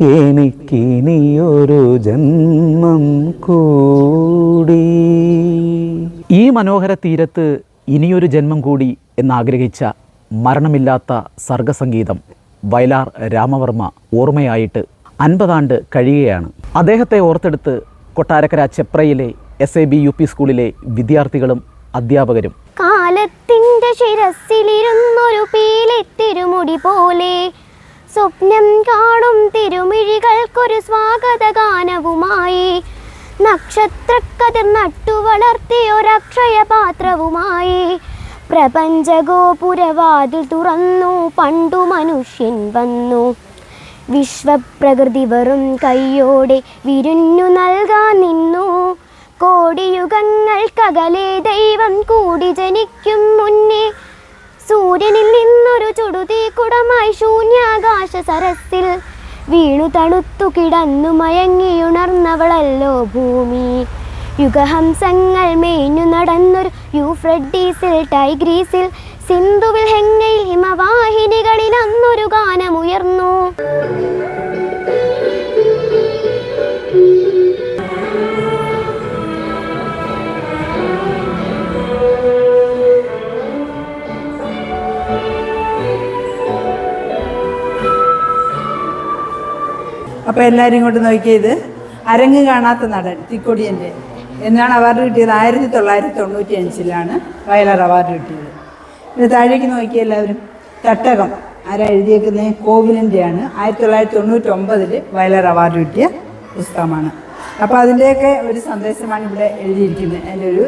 എനിക്കിനിയൊരു ജന്മം കൂടി. ഈ മനോഹര തീരത്ത് ഇനിയൊരു ജന്മം കൂടി എന്നാഗ്രഹിച്ച മരണമില്ലാത്ത സർഗസംഗീതം വയലാർ രാമവർമ്മ ഓർമ്മയായിട്ട് അൻപതാണ്ട് കഴിയുകയാണ്. അദ്ദേഹത്തെ ഓർത്തെടുത്ത് Kottarakkara ചെപ്രയിലെ S A B U P സ്കൂളിലെ വിദ്യാർത്ഥികളും അധ്യാപകരും. കാലത്തിന്റെ ശിരസിലിരുന്നൊരു പീലി സ്വപ്നം കാണും തിരുമിഴികൾക്കൊരു സ്വാഗത ഗാനവുമായി നക്ഷത്രക്കതിർ നട്ടു വളർത്തിയൊരക്ഷയ പാത്രവുമായി പ്രപഞ്ചഗോപുരവാതിൽ തുറന്നു പണ്ടു മനുഷ്യൻ വന്നു. വിശ്വപ്രകൃതി വെറും കൈയോടെ വിരുന്നു നൽകാൻ നിന്നു. കോടിയുഗങ്ങൾക്കകലെ ദൈവം കൂടി ജനിക്കും മുന്നേ സൂര്യനിൽ നിന്നൊരു ചുടുതീ കുടമായി ശൂന്യാകാശ സരസിൽ വീണു തണുത്തു കിടന്നു മയങ്ങിയുണർന്നവളല്ലോ ഭൂമി. യുഗഹംസങ്ങൾ മേഞ്ഞു നടന്നൊരു യൂഫ്രഡീസിൽ ടൈഗ്രീസിൽ സിന്ധുവിൽ ഹെങ്ങയിൽ ഹിമവാഹിനികളിൽ അന്നൊരു ഗാനമുയർന്നു. അപ്പോൾ എല്ലാവരും ഇങ്ങോട്ട് നോക്കിയത് അരങ്ങ് കാണാത്ത നടൻ തിക്കൊടിയന്റെ. എന്നാണ് അവാർഡ് കിട്ടിയത് ആയിരത്തി തൊള്ളായിരത്തി തൊണ്ണൂറ്റി അഞ്ചിലാണ് വയലാർ അവാർഡ് കിട്ടിയത്. പിന്നെ താഴേക്ക് നോക്കിയ എല്ലാവരും തട്ടകം ആരാ എഴുതിയേക്കുന്നത് കോവിലിന്റെയാണ്. ആയിരത്തി തൊള്ളായിരത്തി തൊണ്ണൂറ്റി ഒമ്പതിൽ വയലാർ അവാർഡ് കിട്ടിയ പുസ്തകമാണ്. അപ്പോൾ അതിന്റെയൊക്കെ ഒരു സന്ദേശമാണ് ഇവിടെ എഴുതിയിരിക്കുന്നത്. എന്റെ ഒരു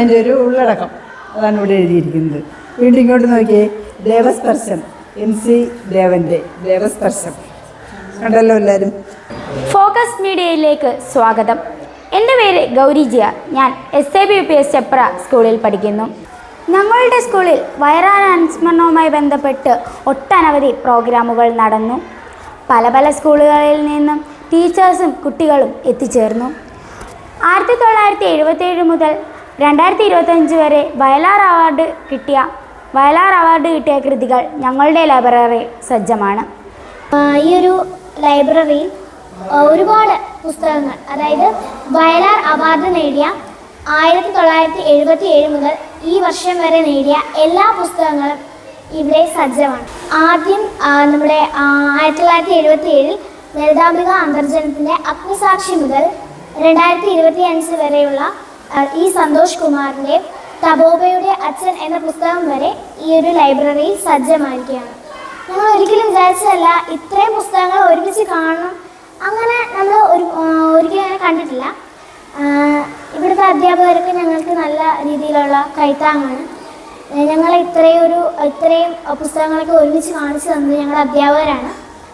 എന്റെ ഒരു ഉള്ളടക്കം അതാണ് ഇവിടെ എഴുതിയിരിക്കുന്നത്. വീണ്ടും ഇങ്ങോട്ട് നോക്കിയേ ദേവസ്പർശം എം സി ദേവന്റെ ദേവസ്പർശം. കണ്ടല്ലോ എല്ലാവരും ഫോക്കസ് മീഡിയയിലേക്ക് സ്വാഗതം. എന്റെ പേര് ഗൗരി ജിയ. ഞാൻ S A B U P S Chepra സ്കൂളിൽ പഠിക്കുന്നു. ഞങ്ങളുടെ സ്കൂളിൽ വയറാൻ അനുസ്മരണവുമായി ബന്ധപ്പെട്ട് ഒട്ടനവധി പ്രോഗ്രാമുകൾ നടന്നു. പല പല സ്കൂളുകളിൽ നിന്നും ടീച്ചേഴ്സും കുട്ടികളും എത്തിച്ചേർന്നു. ആയിരത്തി തൊള്ളായിരത്തി എഴുപത്തേഴ് മുതൽ രണ്ടായിരത്തി ഇരുപത്തഞ്ച് വരെ വയലാർ അവാർഡ് കിട്ടിയ വയലാർ അവാർഡ് കിട്ടിയ കൃതികൾ ഞങ്ങളുടെ ലൈബ്രറി സജ്ജമാണ്. ഈ ഒരു ലൈബ്രറിയിൽ ഒരുപാട് പുസ്തകങ്ങൾ. അതായത് വയലാർ അവാർഡ് നേടിയ ആയിരത്തി തൊള്ളായിരത്തി എഴുപത്തി ഏഴ് മുതൽ ഈ വർഷം വരെ നേടിയ എല്ലാ പുസ്തകങ്ങളും ഇവിടെ സജ്ജമാണ്. ആദ്യം നമ്മുടെ ആയിരത്തി തൊള്ളായിരത്തി എഴുപത്തി ഏഴിൽ ലളിതാംബിക അന്തർജനത്തിന്റെ അഗ്നിസാക്ഷി മുതൽ രണ്ടായിരത്തി ഇരുപത്തി അഞ്ച് വരെയുള്ള ഈ സന്തോഷ് കുമാറിന്റെ തബോബയുടെ അച്ഛൻ എന്ന പുസ്തകം വരെ ഈ ഒരു ലൈബ്രറിയിൽ സജ്ജമായിരിക്കുകയാണ്. ഞങ്ങൾ ഒരിക്കലും വിചാരിച്ചതല്ല ഇത്രയും പുസ്തകങ്ങൾ ഒരുമിച്ച് കാണണം. അങ്ങനെ നമ്മൾ ഒരു ഒരിക്കലും അങ്ങനെ കണ്ടിട്ടില്ല. ഇവിടുത്തെ അധ്യാപകർക്ക് ഞങ്ങൾക്ക് നല്ല രീതിയിലുള്ള കൈത്താങ്ങാണ്. ഞങ്ങളെ ഇത്രയും ഒരു ഇത്രയും പുസ്തകങ്ങളൊക്കെ ഒരുമിച്ച് കാണിച്ചു തന്നത് ഞങ്ങളുടെ അധ്യാപകരാണ്.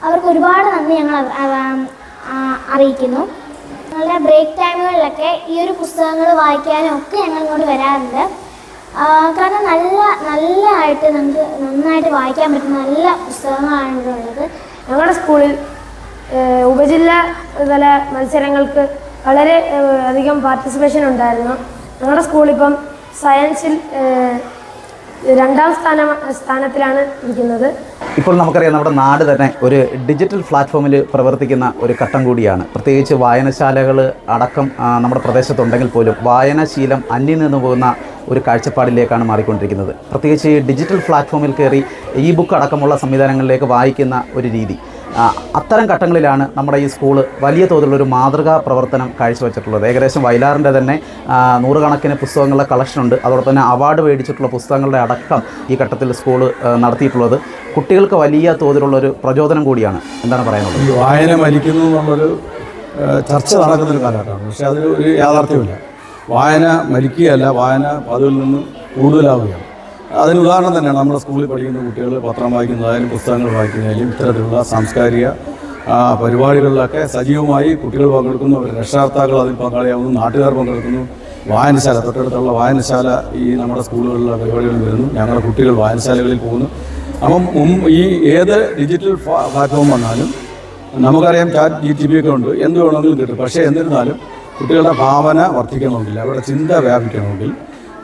അവർക്ക് ഒരുപാട് നന്ദി ഞങ്ങൾ അറിയിക്കുന്നു. ഞങ്ങളുടെ ബ്രേക്ക് ടൈമുകളിലൊക്കെ ഈ ഒരു പുസ്തകങ്ങൾ വായിക്കാനും ഒക്കെ ഞങ്ങൾ ഇങ്ങോട്ട് വരാറുണ്ട്. കാരണം നല്ല നല്ല ആയിട്ട് നമുക്ക് നന്നായിട്ട് വായിക്കാൻ പറ്റുന്ന നല്ല പുസ്തകങ്ങളാണ് ഇവിടെ ഉള്ളത്. ഞങ്ങളുടെ സ്കൂളിൽ ഉപജില്ല തല മത്സരങ്ങൾക്ക് വളരെ അധികം പാർട്ടിസിപ്പേഷൻ ഉണ്ടായിരുന്നു. ഞങ്ങളുടെ സ്കൂളിപ്പം സയൻസിൽ രണ്ടാം സ്ഥാന സ്ഥാനത്തിലാണ് ഇരിക്കുന്നത്. ഇപ്പോൾ നമുക്കറിയാം നമ്മുടെ നാട് തന്നെ ഒരു ഡിജിറ്റൽ പ്ലാറ്റ്ഫോമിൽ പ്രവർത്തിക്കുന്ന ഒരു ഘട്ടം കൂടിയാണ്. പ്രത്യേകിച്ച് വായനശാലകൾ അടക്കം നമ്മുടെ പ്രദേശത്തുണ്ടെങ്കിൽ പോലും വായനാശീലം അന്യം നിന്ന് പോകുന്ന ഒരു കാഴ്ചപ്പാടിലേക്കാണ് മാറിക്കൊണ്ടിരിക്കുന്നത്. പ്രത്യേകിച്ച് ഡിജിറ്റൽ പ്ലാറ്റ്ഫോമിൽ കയറി ഇ ബുക്ക് അടക്കമുള്ള സംവിധാനങ്ങളിലേക്ക് വായിക്കുന്ന ഒരു രീതി. അത്തരം ഘട്ടങ്ങളിലാണ് നമ്മുടെ ഈ സ്കൂൾ വലിയ തോതിലുള്ളൊരു മാതൃകാ പ്രവർത്തനം കാഴ്ചവെച്ചിട്ടുള്ളത്. ഏകദേശം വയലാറിന്റെ തന്നെ നൂറുകണക്കിന് പുസ്തകങ്ങളുടെ കളക്ഷനുണ്ട് അതോടൊപ്പം തന്നെ അവാർഡ് മേടിച്ചിട്ടുള്ള പുസ്തകങ്ങളുടെ അടക്കം ഈ ഘട്ടത്തിൽ സ്കൂൾ നടത്തിയിട്ടുള്ളത്. കുട്ടികൾക്ക് വലിയ തോതിലുള്ളൊരു പ്രചോദനം കൂടിയാണ്. എന്താണ് പറയാനുള്ളത്? വായന മരിക്കുന്നു എന്നുള്ളൊരു ചർച്ച നടക്കുന്നൊരു കാലഘട്ടമാണ്. പക്ഷേ അതിൽ ഒരു യാഥാർത്ഥ്യമില്ല വായന മരിക്കുകയല്ല വായന അതിൽ നിന്ന് കൂടുതലാവുകയാണ്. അതിന് ഉദാഹരണം തന്നെയാണ് നമ്മുടെ സ്കൂളിൽ പഠിക്കുന്ന കുട്ടികൾ പത്രം വായിക്കുന്നതായാലും പുസ്തകങ്ങൾ വായിക്കുന്നതായാലും ഇത്തരത്തിലുള്ള സാംസ്കാരിക പരിപാടികളിലൊക്കെ സജീവമായി കുട്ടികൾ പങ്കെടുക്കുന്നു. അവരുടെ രക്ഷകർത്താക്കൾ അതിൽ പങ്കാളിയാവുന്നു നാട്ടുകാർ പങ്കെടുക്കുന്നു. വായനശാല തൊട്ടടുത്തുള്ള വായനശാല ഈ നമ്മുടെ സ്കൂളുകളിലെ പരിപാടികളിൽ വരുന്നു. ഞങ്ങളുടെ കുട്ടികൾ വായനശാലകളിൽ പോകുന്നു. അപ്പം ഈ ഏത് ഡിജിറ്റൽ പ്ലാറ്റ്ഫോം വന്നാലും നമുക്കറിയാം ചാറ്റ് ജി ടി പി ഒക്കെ ഉണ്ട്. എന്ത് വേണമെങ്കിലും കിട്ടും. പക്ഷേ എന്നിരുന്നാലും കുട്ടികളുടെ ഭാവന വർദ്ധിക്കണമെങ്കിൽ അവരുടെ ചിന്ത വ്യാപിക്കണമെങ്കിൽ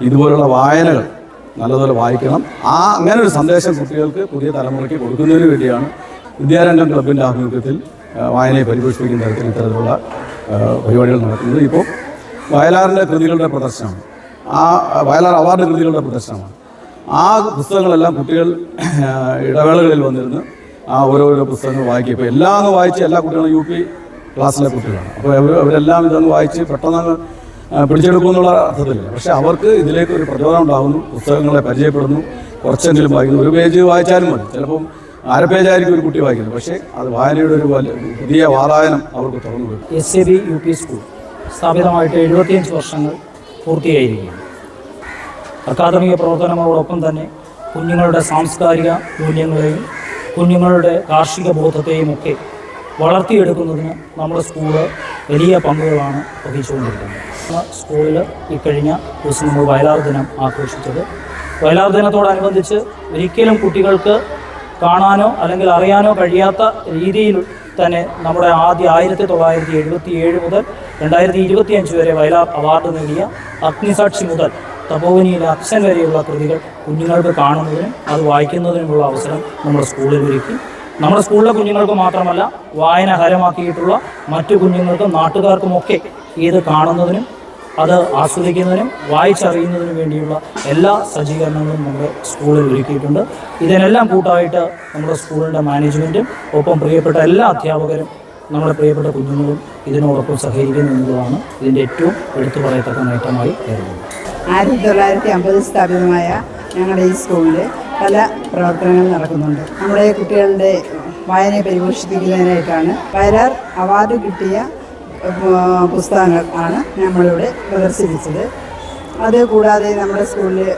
ഇതുപോലുള്ള വായനകൾ നല്ലതുപോലെ വായിക്കണം. ആ അങ്ങനെ ഒരു സന്ദേശം കുട്ടികൾക്ക് പുതിയ തലമുറയ്ക്ക് കൊടുക്കുന്നതിന് വേണ്ടിയാണ് വിദ്യാരംഗം ക്ലബിന്റെ ആഭിമുഖ്യത്തിൽ വായനയെ പരിപോഷിപ്പിക്കുന്ന തരത്തിൽ ഇത്തരത്തിലുള്ള പരിപാടികൾ നടക്കുന്നത് ഇപ്പോൾ വയലാറിന്റെ കൃതികളുടെ പ്രദർശനമാണ് ആ വയലാർ അവാർഡ് കൃതികളുടെ പ്രദർശനമാണ്. ആ പുസ്തകങ്ങളെല്ലാം കുട്ടികൾ ഇടവേളകളിൽ വന്നിരുന്ന് ആ ഓരോരോ പുസ്തകങ്ങൾ വായിക്കും. ഇപ്പോൾ എല്ലാം വായിച്ച് എല്ലാ കുട്ടികളും യു പി ക്ലാസ്സിലെ കുട്ടികളാണ്. അപ്പോൾ അവരെല്ലാം ഇതൊന്ന് വായിച്ച് പെട്ടെന്ന് പിടിച്ചെടുക്കുമെന്നുള്ള അർത്ഥത്തിലില്ല പക്ഷേ അവർക്ക് ഇതിലേക്ക് ഒരു പ്രചോദനം ഉണ്ടാകുന്നു പുസ്തകങ്ങളെ പരിചയപ്പെടുന്നു കുറച്ചെങ്കിലും വായിക്കുന്നു. ഒരു പേജ് വായിച്ചാലും മതി. ചിലപ്പം അര പേജായിരിക്കും ഒരു കുട്ടി വായിക്കുന്നത്. പക്ഷേ അത് വായനയുടെ ഒരു പുതിയ വാതായനം അവർക്ക് തുറന്നു വരും S A B U P school സ്ഥാപിതമായിട്ട് എഴുപത്തിയഞ്ച് വർഷങ്ങൾ പൂർത്തിയായിരിക്കുകയാണ്. അക്കാദമിക പ്രവർത്തനങ്ങളോടൊപ്പം തന്നെ കുഞ്ഞുങ്ങളുടെ സാംസ്കാരിക മൂല്യങ്ങളെയും കുഞ്ഞുങ്ങളുടെ കാർഷിക ബോധത്തെയും ഒക്കെ വളർത്തിയെടുക്കുന്നതിന് നമ്മുടെ സ്കൂൾ വലിയ പങ്കുകളാണ് വഹിച്ചുകൊണ്ടിരിക്കുന്നത്. സ്കൂളിൽ ഇക്കഴിഞ്ഞ ദിവസം നമ്മൾ വയലാർ ദിനം ആഘോഷിച്ചത്. വയലാർ ദിനത്തോടനുബന്ധിച്ച് ഒരിക്കലും കുട്ടികൾക്ക് കാണാനോ അല്ലെങ്കിൽ അറിയാനോ കഴിയാത്ത രീതിയിൽ തന്നെ നമ്മുടെ ആദ്യ ആയിരത്തി തൊള്ളായിരത്തി എഴുപത്തി ഏഴ് മുതൽ രണ്ടായിരത്തി ഇരുപത്തി അഞ്ച് വരെ വയലാർ അവാർഡ് നേടിയ അഗ്നിസാക്ഷി മുതൽ തപോവനിയിലെ അച്ഛൻ വരെയുള്ള കൃതികൾ കുഞ്ഞുങ്ങൾക്ക് കാണുന്നതിനും അത് വായിക്കുന്നതിനുമുള്ള അവസരം നമ്മുടെ സ്കൂളിൽ ഒരുക്കി. നമ്മുടെ സ്കൂളിലെ കുഞ്ഞുങ്ങൾക്ക് മാത്രമല്ല വായന ഹരമാക്കിയിട്ടുള്ള മറ്റു കുഞ്ഞുങ്ങൾക്കും നാട്ടുകാർക്കുമൊക്കെ ഇത് കാണുന്നതിനും അത് ആസ്വദിക്കുന്നതിനും വായിച്ചറിയുന്നതിനും വേണ്ടിയുള്ള എല്ലാ സജ്ജീകരണങ്ങളും നമ്മുടെ സ്കൂളിൽ ഒരുക്കിയിട്ടുണ്ട്. ഇതിനെല്ലാം കൂട്ടായിട്ട് നമ്മുടെ സ്കൂളിന്റെ മാനേജ്മെന്റും ഒപ്പം പ്രിയപ്പെട്ട എല്ലാ അധ്യാപകരും നമ്മുടെ പ്രിയപ്പെട്ട കുഞ്ഞുങ്ങളും ഇതിനോടൊപ്പം സഹകരിക്കുന്നു എന്നുള്ളതാണ് ഇതിന്റെ ഏറ്റവും എടുത്തു പറയത്തക്ക നേട്ടമായി കരുതുന്നത്. ആയിരത്തി തൊള്ളായിരത്തി അമ്പതിൽ സ്ഥാപിതമായ ഞങ്ങളുടെ ഈ സ്കൂളിൽ പല പ്രവർത്തനങ്ങൾ നടക്കുന്നുണ്ട്. നമ്മുടെ കുട്ടികളുടെ വായനയെ പരിപോഷിപ്പിക്കുന്നതിനായിട്ടാണ് വയലാർ അവാർഡ് കിട്ടിയ പുസ്തകങ്ങൾ ആണ് നമ്മളിവിടെ പ്രദർശിപ്പിച്ചത്. അത് കൂടാതെ നമ്മുടെ സ്കൂളിൽ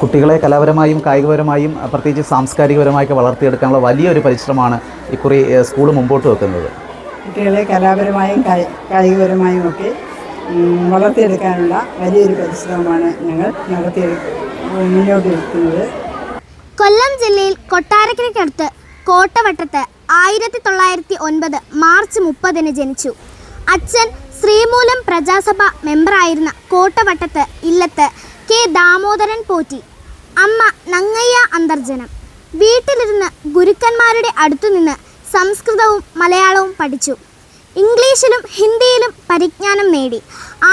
കുട്ടികളെ കലാപരമായും കായികപരമായും പ്രത്യേകിച്ച് സാംസ്കാരികപരമായൊക്കെ വളർത്തിയെടുക്കാനുള്ള വലിയൊരു പരിശ്രമമാണ് ഇക്കുറി സ്കൂൾ മുമ്പോട്ട് വെക്കുന്നത്. കുട്ടികളെ കലാപരമായും കായികപരമായും ഒക്കെ വളർത്തിയെടുക്കാനുള്ള വലിയൊരു പരിശ്രമമാണ് ഞങ്ങൾ നടത്തി മുന്നോട്ട് വെക്കുന്നത്. കൊല്ലം ജില്ലയിൽ കൊട്ടാരക്കരയ്ക്കടുത്ത് കോട്ടവട്ടത്ത് ആയിരത്തി തൊള്ളായിരത്തി ഒൻപത് മാർച്ച് മുപ്പതിന് ജനിച്ചു. അച്ഛൻ ശ്രീമൂലം പ്രജാസഭ മെമ്പറായിരുന്ന കോട്ടവട്ടത്ത് ഇല്ലത്ത് കെ ദാമോദരൻ പോറ്റി. അമ്മ നങ്ങയ്യ അന്തർജനം. വീട്ടിലിരുന്ന് ഗുരുക്കന്മാരുടെ അടുത്തുനിന്ന് സംസ്കൃതവും മലയാളവും പഠിച്ചു. ഇംഗ്ലീഷിലും ഹിന്ദിയിലും പരിജ്ഞാനം നേടി.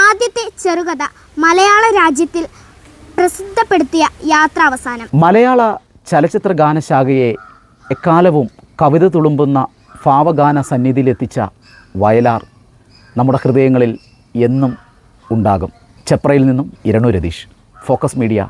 ആദ്യത്തെ ചെറുകഥ മലയാള രാജ്യത്തിൽ പ്രസിദ്ധപ്പെടുത്തിയ യാത്രാവസാനം. മലയാള ചലച്ചിത്ര ഗാനശാഖയെ എക്കാലവും കവിത തുളുമ്പുന്ന ഭാവഗാന സന്നിധിയിലെത്തിച്ച വയലാർ നമ്മുടെ ഹൃദയങ്ങളിൽ എന്നും ഉണ്ടാകും. ചെപ്രയിൽ നിന്നും ഇരണു രതീഷ്. Focus media